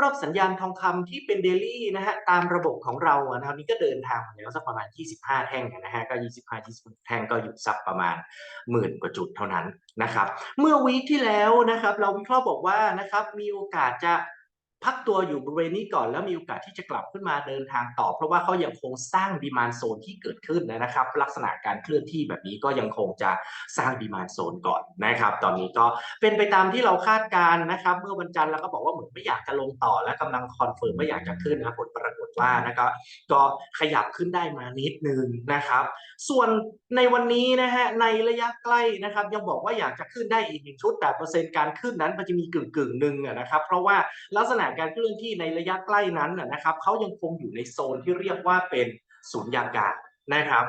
รอบสัญญาณทองคำที่เป็นเดลี่นะฮะตามระบบของเราอันะครับนี่ก็เดินทางมาแล้วสักประมาณ 25 แท่งนะฮะก็ 25 26แท่งก็อยู่สักประมาณหมื่นกว่าจุดเท่านั้นนะครับ เมื่อวีคที่แล้วนะครับ เราวิเคราะห์บอกว่านะครับมีโอกาสจะ พักตัวอยู่บริเวณนี้ก่อนแล้วมีโอกาสที่จะกลับขึ้นมาเดินทางต่อ เพราะว่าเขายังคงสร้างดีมานโซนที่เกิดขึ้นนะครับ ลักษณะการเคลื่อนที่แบบนี้ก็ยังคงจะสร้างดีมานโซนก่อนนะครับ ตอนนี้ก็เป็นไปตามที่เราคาดการณ์นะครับ เมื่อวันจันทร์เราก็บอกว่าเหมือนไม่อยากจะลงต่อและกำลังคอนเฟิร์มว่าอยากจะขึ้นนะผลประานะครับก็ขยับขึ้นได้มานิดนึงนะครับ ส่วนในวันนี้นะฮะในระยะใกล้นะครับ ยังบอกว่าอยากจะขึ้นได้อีกหนึ่งชุดแต่เปอร์เซ็นต์การขึ้นนั้นมันจะมีกึ่งกึ่งหนึ่งนะครับเพราะว่าลักษณะการเคลื่อนที่ในระยะใกล้นั้นนะครับเขายังคงอยู่ในโซนที่เรียกว่าเป็นศูนย์ยากาศนะครับ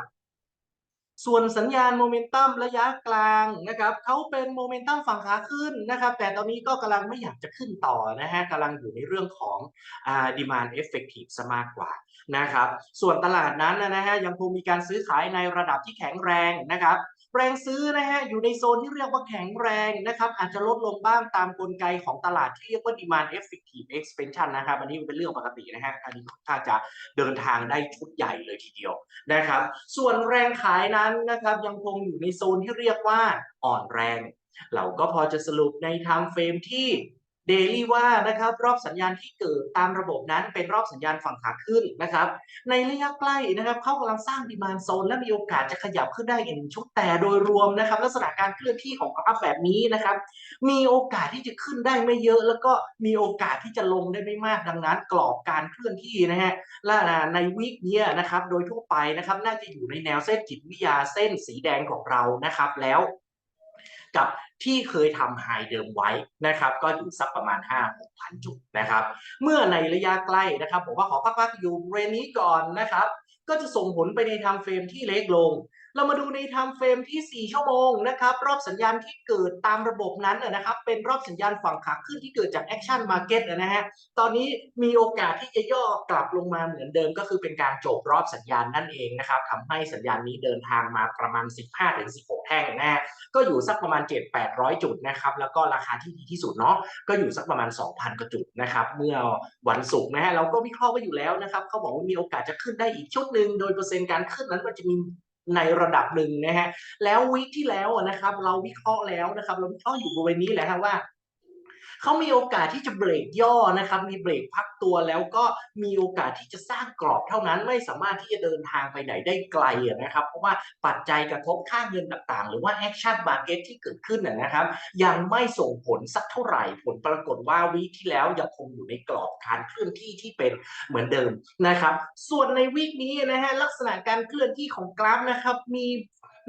ส่วนสัญญาณโมเมนตัมระยะกลางนะครับเขาเป็นโมเมนตัมฝั่งขาขึ้นนะครับ แต่ตอนนี้ก็กำลังไม่อยากจะขึ้นต่อนะฮะกำลังอยู่ในเรื่องของอ่า demand effective ซะมากกว่านะครับ ส่วนตลาดนั้นนะฮะยังคงมีการซื้อขายในระดับที่แข็งแรงนะครับ แรงซื้อนะฮะอยู่ในโซนที่เรียกว่าแข็งแรงนะครับอาจจะลดลงบ้างตามกลไกของตลาดที่เรียกว่า demand effective expansion นะครับอันนี้เป็นเรื่องปกตินะฮะอันนี้ถ้าจะเดินทางได้ชุดใหญ่เลยทีเดียวนะครับ ส่วนแรงขายนั้นนะครับยังคงอยู่ในโซนที่เรียกว่าอ่อนแรง เราก็พอจะสรุปในไทม์เฟรมที่ เดลี่ว่านะครับรอบสัญญาณที่เกิดตามระบบนั้นเป็นรอบสัญญาณฝั่งขาขึ้นนะครับ ในระยะใกล้นะครับเขากำลังสร้างดีมานโซนและมีโอกาสจะขยับขึ้นได้อีกหนึ่งชุดแต่โดยรวมนะครับ ลักษณะการเคลื่อนที่ของกราฟแบบนี้นะครับ มีโอกาสที่จะขึ้นได้ไม่เยอะ แล้วก็มีโอกาสที่จะลงได้ไม่มากดังนั้น กรอบการเคลื่อนที่นะฮะและในวีคนี้นะครับ โดยทั่วไปนะครับ น่าจะอยู่ในแนวเส้นจิตวิทยาเส้นสีแดงของเรานะครับ แล้ว กับที่เคยทำไฮเดิมไว้นะครับก็อยู่สักประมาณ 5 6พันจุดนะครับ เมื่อในระยะใกล้นะครับผมว่าขอพักๆอยู่เรนนี้ก่อนนะครับ ก็จะส่งผลไปในทางเฟรมที่เล็กลง เรามาดูในไทม์เฟรมที่ 4 ชั่วโมงนะครับ รอบสัญญาณที่เกิดตามระบบนั้นนะครับ เป็นรอบสัญญาณฝั่งขาขึ้นที่เกิดจากแอคชั่นมาร์เก็ตนะฮะ ตอนนี้มีโอกาสที่จะย่อกลับลงมาเหมือนเดิมก็คือเป็นการจบรอบสัญญาณนั่นเองนะครับทำให้สัญญาณนี้เดินทางมาประมาณ 15-16 แท่งนะฮะก็อยู่สักประมาณ 7-800 จุดนะครับ แล้วก็ราคาที่ดีที่สุดเนาะ ก็อยู่สักประมาณ 2,000 กว่าจุดนะครับ เมื่อวันศุกร์นะฮะ เราก็วิเคราะห์ไว้อยู่แล้วนะครับ เขาบอกว่ามีโอกาสจะขึ้นได้อีกชุดหนึ่งโดยเปอร์เซ็นต์การขึ้นนั้นมันจะมี ในระดับหนึ่งนะฮะแล้ววิกที่แล้วนะครับ เราวิเคราะห์แล้วนะครับ เราวิเคราะห์อยู่บริเวณนี้แหละฮะว่า เขามีโอกาสที่จะเบรกย่อนะครับ มีเบรกพักตัวแล้วก็มีโอกาสที่จะสร้างกรอบเท่านั้นไม่สามารถที่จะเดินทางไปไหนได้ไกลนะครับ เพราะว่าปัจจัยกระทบค่าเงินต่างๆ หรือว่าแอคชั่นมาร์เก็ตที่เกิดขึ้นนะนะครับ ยังไม่ส่งผลสักเท่าไหร่ผลปรากฏว่าวีคที่แล้วยังคงอยู่ในกรอบการเคลื่อนที่ที่เป็นเหมือนเดิมนะครับ ส่วนในวีคนี้นะฮะลักษณะการเคลื่อนที่ของกราฟนะครับมี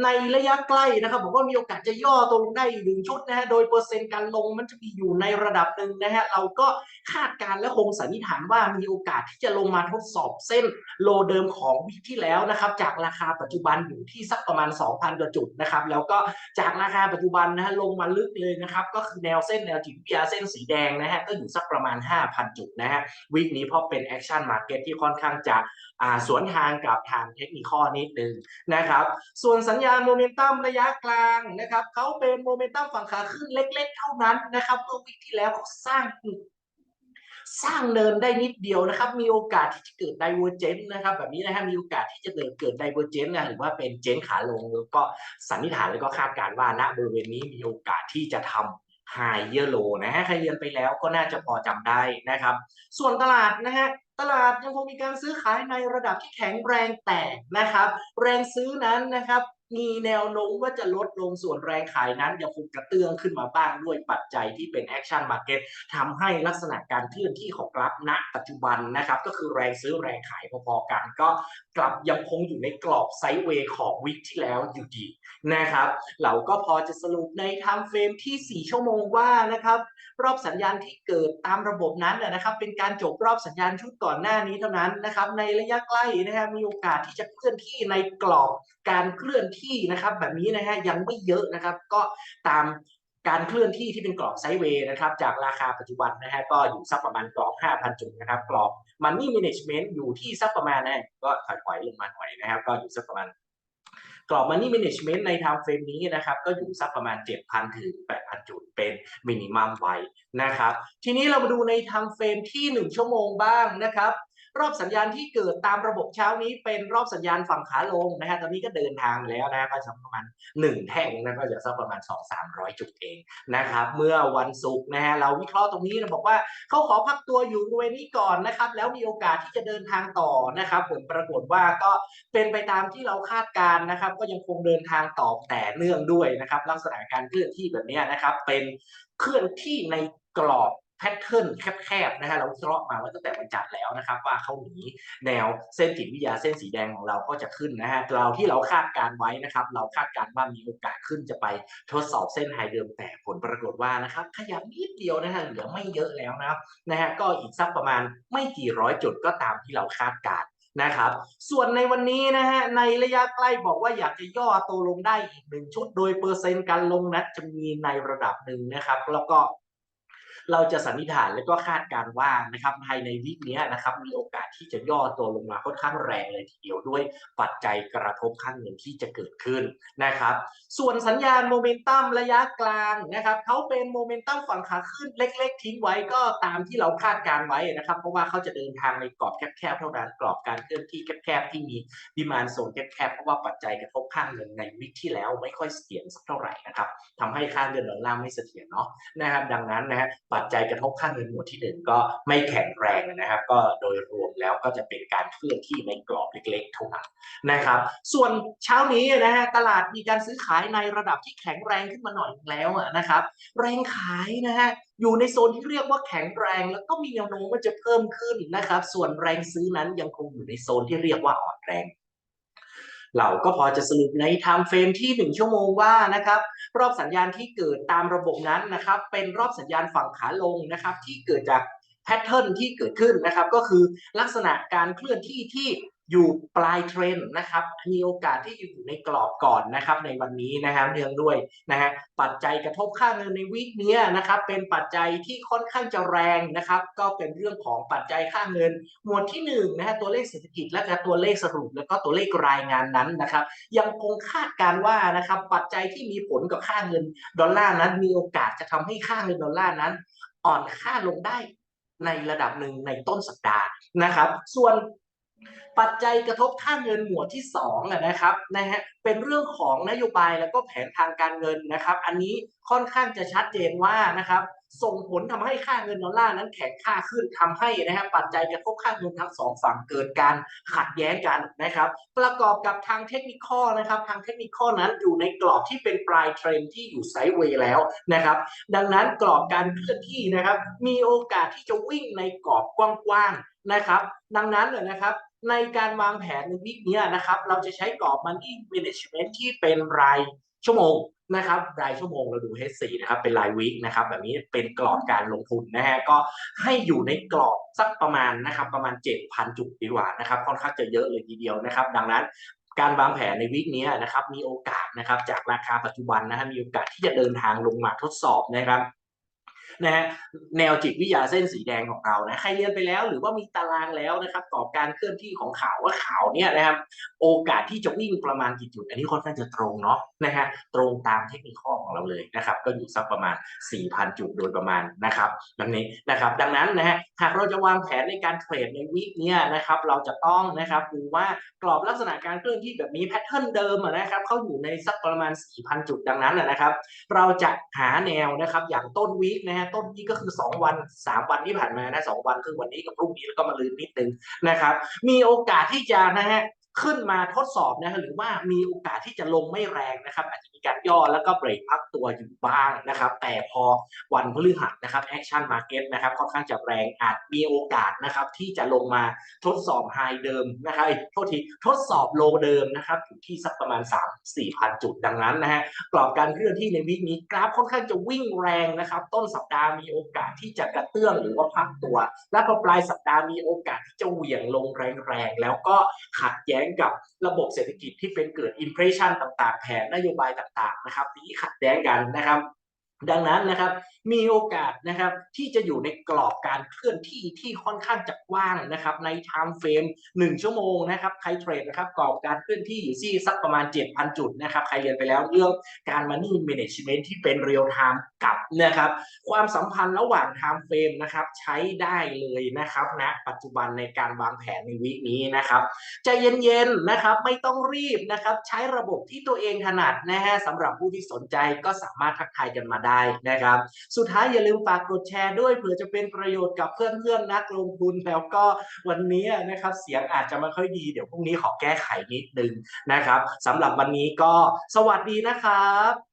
ในระยะใกล้นะครับบอกว่ามีโอกาสจะย่อตัวลงได้อีกหนึ่งชุดนะฮะโดยเปอร์เซ็นต์การลงมันจะมีอยู่ในระดับหนึ่งนะฮะเราก็คาดการณ์และคงสันนิษฐานว่ามีโอกาสที่จะลงมาทดสอบเส้นโลเดิมของวีคที่แล้วนะครับจากราคาปัจจุบันอยู่ที่สักประมาณ 2,000กว่าจุดนะครับแล้วก็จากราคาปัจจุบันนะฮะลงมาลึกเลยนะครับก็คือแนวเส้นแนวจิตวิทยาเส้นสีแดงนะฮะก็อยู่สักประมาณ 5,000 จุดนะฮะวีคนี้เพราะเป็นแอคชั่นมาร์เก็ตที่ค่อนข้างจะ สวนทางกับทางเทคนิคนิดนึงนะครับ ส่วนสัญญาณโมเมนตัมระยะกลางนะครับเขาเป็นโมเมนตัมฝั่งขาขึ้นเล็ก ๆ เท่านั้นนะครับเมื่อวีคที่แล้วเขาสร้างสร้างเนินได้นิดเดียวนะครับ มีโอกาสที่จะเกิดไดเวอร์เจนนะครับแบบนี้นะฮะมีโอกาสที่จะเกิดเกิดไดเวอร์เจนนะหรือว่าเป็นเจนขาลงแล้วก็สันนิษฐานแล้วก็คาดการณ์ว่าณบริเวณนี้มีโอกาสที่จะทำ ไฮเยอร์โลนะฮะใครเรียนไปแล้วก็น่าจะพอจำได้นะครับ ส่วนตลาดนะฮะตลาดยังคงมีการซื้อขายในระดับที่แข็งแรงแต่นะครับ แรงซื้อนั้นนะครับ มีแนวโน้มว่าจะลดลงส่วนแรงขายนั้นยังคงกระเตื้องขึ้นมาบ้างด้วยปัจจัยที่เป็นแอคชั่นมาร์เก็ตทำให้ลักษณะการเคลื่อนที่ของกราฟณปัจจุบันนะครับ ก็คือแรงซื้อแรงขายพอๆกัน ก็กลับยังคงอยู่ในกรอบไซด์เวย์ของวิกที่แล้วอยู่ดีนะครับ เราก็พอจะสรุปในไทม์เฟรมที่ 4 ชั่วโมงว่านะครับ รอบสัญญาณที่เกิดตามระบบนั้นนะครับ เป็นการจบรอบสัญญาณชุดก่อนหน้านี้เท่านั้นนะครับ ในระยะใกล้นะครับมีโอกาสที่จะเคลื่อนที่ในกรอบการเคลื่อนที่ที่นะครับแบบนี้นะฮะยังไม่เยอะนะครับ ก็ตามการเคลื่อนที่ที่เป็นกรอบไซด์เวย์นะครับจากราคาปัจจุบันนะฮะก็อยู่สักประมาณกรอบ 5,000 จุดนะครับกรอบ Money Management อยู่ที่สักประมาณนะก็ถอยๆลงมาหน่อยนะครับ ก็อยู่สักประมาณกรอบ Money Management ใน time frame นี้นะครับก็อยู่สักประมาณ 7,000 ถึง 8,000 จุดเป็นมินิมัมไว้นะครับ ทีนี้เรามาดูใน time frame ที่ 1 ชั่วโมงบ้างนะครับ รอบสัญญาณที่เกิดตามระบบเช้านี้เป็นรอบสัญญาณฝั่งขาลงนะฮะตอนนี้ก็เดินทางแล้วนะก็สักประมาณ 1 แท่งนะก็จะสักประมาณ 2-300 จุดเองนะครับ เมื่อวันศุกร์นะฮะเราวิเคราะห์ตรงนี้เราบอกว่าเขาขอพักตัวอยู่บริเวณนี้ก่อนนะครับ แล้วมีโอกาสที่จะเดินทางต่อนะครับผลปรากฏว่าก็เป็นไปตามที่เราคาดการณ์นะครับ ก็ยังคงเดินทางต่อแต่เนื่องด้วยนะครับ ลักษณะการเคลื่อนที่แบบนี้นะครับ เป็นเคลื่อนที่ในกรอบ พทเทิร์นแคบๆนะฮะเราวิเคราะห์มาว่าตั้งแต่วันจันทร์แล้วนะครับ ว่าเขาหนีแนวเส้นจิตวิทยาเส้นสีแดงของเราก็จะขึ้นนะฮะเราที่เราคาดการไว้นะครับ เราคาดการว่ามีโอกาสขึ้นจะไปทดสอบเส้นไฮเดิมแต่ผลปรากฏว่านะครับขยับนิดเดียวนะฮะเหลือไม่เยอะแล้วนะนะฮะก็อีกสักประมาณไม่กี่ร้อยจุดก็ตามที่เราคาดการนะครับ ส่วนในวันนี้นะฮะ ในระยะใกล้บอกว่าอยากจะย่อตัวลงได้อีกหนึ่งชุด โดยเปอร์เซ็นต์การลงนั้นจะมีในระดับหนึ่งนะครับ แล้วก็ เราจะสันนิษฐานและก็คาดการว่านะครับภายในวิกนี้นะครับมีโอกาสที่จะย่อตัวลงมาค่อนข้างแรงเลยทีเดียวด้วยปัจจัยกระทบข้างเงินที่จะเกิดขึ้นนะครับ ส่วนสัญญาณโมเมนตัมระยะกลางนะครับเขาเป็นโมเมนตัมฝั่งขาขึ้นเล็ก ๆ ทิ้งไว้ก็ตามที่เราคาดการไว้นะครับ เพราะว่าเขาจะเดินทางในกรอบแคบๆเท่านั้นกรอบการเคลื่อนที่แคบๆที่มีดีมานโซนแคบๆเพราะว่าปัจจัยกระทบข้างเงินในวิกที่แล้วไม่ค่อยเสถียรสักเท่าไหร่นะครับทำให้ค่าเงินดอลลาร์ไม่เสถียรเนาะนะครับดังนั้นนะฮะปัจจัยกระทบข้างเงินหมวดที่หนึ่งก็ไม่แข็งแรงนะครับ ก็โดยรวมแล้วก็จะเป็นการเคลื่อนที่ในกรอบเล็กๆเท่านั้นนะครับ ส่วนเช้านี้นะฮะตลาดมีการซื้อขายในระดับที่แข็งแรงขึ้นมาหน่อยแล้วนะครับ แรงขายนะฮะอยู่ในโซนที่เรียกว่าแข็งแรงแล้วก็มีแนวโน้มว่าจะเพิ่มขึ้นนะครับ ส่วนแรงซื้อนั้นยังคงอยู่ในโซนที่เรียกว่าอ่อนแรง เราก็พอจะสรุปในไทม์เฟรมที่ 1 ชั่วโมงว่านะครับรอบสัญญาณที่เกิดตามระบบนั้นนะครับเป็นรอบสัญญาณฝั่งขาลงนะครับที่เกิดจากแพทเทิร์นที่เกิดขึ้นนะครับก็คือลักษณะการเคลื่อนที่ที่ อยู่ปลายเทรนด์นะครับมีโอกาสที่จะอยู่ในกรอบก่อนนะครับในวันนี้นะครับเนื่องด้วยนะฮะปัจจัยกระทบค่าเงินในวีคนี้นะครับเป็นปัจจัยที่ค่อนข้างจะแรงนะครับ ก็เป็นเรื่องของปัจจัยค่าเงิน หมวดที่1นนะฮะตัวเลขเศรษฐกิจและก็ตัวเลขสรุปแล้วก็ตัวเลขรายงานนั้นนะครับ ยังคงคาดการว่านะครับปัจจัยที่มีผลกับค่าเงินดอลลาร์นั้นมีโอกาสจะทำให้ค่าเงินดอลลาร์นั้น อ่อนค่าลงได้ในระดับหนึ่งในต้นสัปดาห์นะครับ ส่วน ปัจจัยกระทบค่าเงินหมวดที่2นะครับนะฮะเป็นเรื่องของนโยบายแล้วก็แผนทางการเงินนะครับ อันนี้ค่อนข้างจะชัดเจนว่านะครับส่งผลทำให้ค่าเงินดอลลาร์นั้นแข็งค่าขึ้นทำให้นะฮะปัจจัยกระทบค่าเงินทั้งสองฝั่งเกิดการขัดแย้งกันนะครับ ประกอบกับทางเทคนิคนะครับ ทางเทคนิคนั้นอยู่ในกรอบที่เป็นปลายเทรนที่อยู่ไซด์เวย์แล้วนะครับ ดังนั้นกรอบการเคลื่อนที่นะครับ มีโอกาสที่จะวิ่งในกรอบกว้างๆนะครับ ดังนั้นเลยนะครับ ในการวางแผนในวิกนี้นะครับ เราจะใช้กรอบ Money Management ที่เป็นรายชั่วโมงนะครับ รายชั่วโมงเราดู H4 นะครับ เป็นรายวิกนะครับ แบบนี้เป็นกรอบการลงทุนนะฮะ ก็ให้อยู่ในกรอบสักประมาณนะครับ ประมาณ 7,000 จุดดีกว่านะครับ ค่อนข้างจะเยอะเลยทีเดียวนะครับ ดังนั้นการวางแผนในวิกนี้นะครับ มีโอกาสนะครับ จากราคาปัจจุบันนะฮะ มีโอกาสที่จะเดินทางลงมาทดสอบนะครับ นะฮะแนวจิตวิทยาเส้นสีแดงของเรานะใครเรียนไปแล้วหรือว่ามีตารางแล้วนะครับต่อบการเคลื่อนที่ของข่าวว่าข่าวเนี่ยนะครับโอกาสที่จะวิ่งประมาณกี่จุด อันนี้ค่อนข้างจะตรงเนาะนะฮะตรงตามเทคนิคข้อ ของเราเลยนะครับก็อยู่สักประมาณ 4,000 จุดโดยประมาณนะครับดังนี้นะครับดังนั้นนะฮะหากเราจะวางแผนในการเทรดในวีคเนี้ยนะครับเราจะต้องนะครับดูว่ากรอบลักษณะการเคลื่อนที่แบบนี้แพทเทิร์นเดิมนะครับเขาอยู่ในสักประมาณ 4,000 จุดดังนั้นนะครับเราจะหาแนวนะครับอย่างต้นวีคนะฮะต้นวีคก็คือ 2 วัน 3 วันที่ผ่านมานะ2วันคือวันนี้กับพรุ่งนี้แล้วก็มาลืนนิดนึงนะครับมีโอกาสที่จะนะฮะ ขึ้นมาทดสอบนะฮะหรือว่ามีโอกาสที่จะลงไม่แรงนะครับ อาจจะมีการย่อแล้วก็เบรกพักตัวอยู่บ้างนะครับ แต่พอวันพฤหัสนะครับแอคชั่นมาร์เก็ตนะครับค่อนข้างจะแรงอาจมีโอกาสนะครับที่จะลงมาทดสอบไฮเดิมนะครับโทษทีทดสอบโลเดิมนะครับอยู่ที่สักประมาณ 3 4พันจุดดังนั้นนะฮะกรอบการเคลื่อนที่ในวิกนี้กราฟค่อนข้างจะวิ่งแรงนะครับ ต้นสัปดาห์มีโอกาสที่จะกระเตื้องหรือว่าพักตัว และพอปลายสัปดาห์มีโอกาสที่จะเหวี่ยงลงแรงๆแล้วก็ขัดแย้งกับระบบเศรษฐกิจที่เป็นเกิดอิมเพรสชันต่างๆ แผนนโยบายต่างๆนะครับนี้ขัดแย้งกันนะครับ ดังนั้นนะครับมีโอกาสนะครับที่จะอยู่ในกรอบการเคลื่อนที่ที่ค่อนข้างจะกว้างนะครับใน time frame 1ชั่วโมงนะครับใครเทรดนะครับกรอบการเคลื่อนที่อยู่ที่สักประมาณ 7,000 จุดนะครับใครเรียนไปแล้วเรื่องการ money management ที่เป็น real time กับนะครับความสัมพันธ์ระหว่าง time frame นะครับใช้ได้เลยนะครับณนะปัจจุบันในการวางแผนในวีคนี้นะครับใจเย็นๆนะครับไม่ต้องรีบนะครับใช้ระบบที่ตัวเองถนัดนะฮะสำหรับผู้ที่สนใจก็สามารถทักทายกันมาได้นะครับสุดท้ายอย่าลืมฝากกดแชร์ด้วยเผื่อจะเป็นประโยชน์กับเพื่อนๆนักลงทุนแล้วก็วันนี้นะครับเสียงอาจจะไม่ค่อยดีเดี๋ยวพรุ่งนี้ขอแก้ไขนิดนึงนะครับสำหรับวันนี้ก็สวัสดีนะครับ